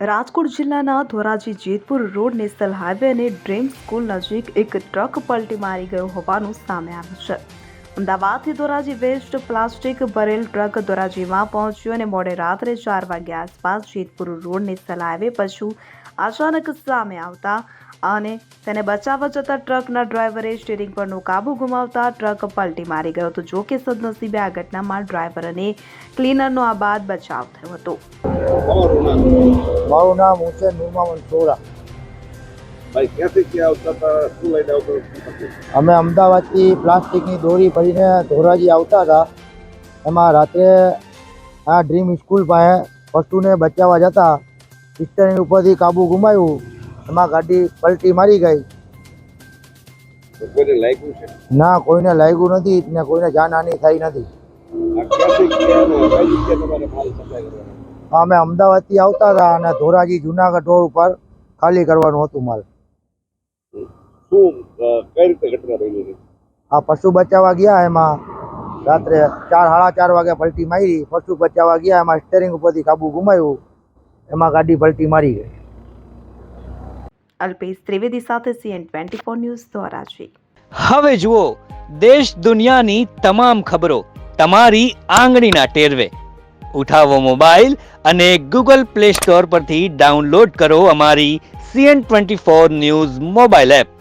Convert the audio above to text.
રાજકોટ જિલ્લાના Dhoraji Jetpur road national highway અને dream school નજીક એક ટ્રક પલટી મારી ગયો હોવાનું સામે આવ્યું છે. અમદાવાદથી ધોરાજી વેસ્ટ પ્લાસ્ટિક ભરેલ ટ્રક ધોરાજીમાં પહોંચ્યો અને મોડે રાત્રે ચાર વાગ્યા આસપાસ જેતપુર રોડની હાઈવે પછું અચાનક સામે આવતા અને તેને બચાવવા જતા ટ્રકના ડ્રાઈવરે સ્ટીરિંગ પરનો કાબુ ગુમાવતા ટ્રક પલટી મારી ગયો હતો, જો કે સદનસીબે આ ઘટનામાં ડ્રાઈવર અને ક્લીનરનો આ બાદ બચાવ થયો હતો. મારું નામ હુસેન નુમા મંસોરા અમે અમદાવાદથી પ્લાસ્ટિકની દોરી ભરીને ધોરાજી આવતા હતા. એમાં રાત્રે આ ડ્રીમ સ્કૂલ પાસે વસ્તુને બચાવવા જતા સિસ્ટરની ઉપરથી કાબુ ગુમાવ્યું. એમાં ગાડી પલટી મારી ગઈ. ના કોઈને લાગ્યું નથી ને કોઈને જાનહાની થઈ નથી. અમે અમદાવાદથી આવતા હતા અને ધોરાજી જુનાગઢ રોડ ઉપર ખાલી કરવાનું હતું માલ. શું કઈ રીતે ઘટના બની હતી? આ પશુ બચાવવા ગયા એમાં રાત્રે ચાર સાડા ચાર વાગે પલટી મારી પશુ બચાવવા ગયા એમાં સ્ટેરિંગ ઉપરથી કાબુ ગુમાવ્યું એમાં ગાડી પલટી મારી ગઈ. અલ્પેશ ત્રિવેદી સાથે CN twenty four news Dhoraji. હવે જુઓ દેશ દુનિયાની તમામ ખબરો તમારી આંગળીના ટેરવે. ઉઠાવો મોબાઈલ અને ગૂગલ પ્લે સ્ટોર પરથી ડાઉનલોડ કરો અમારી CN twenty four news mobile app.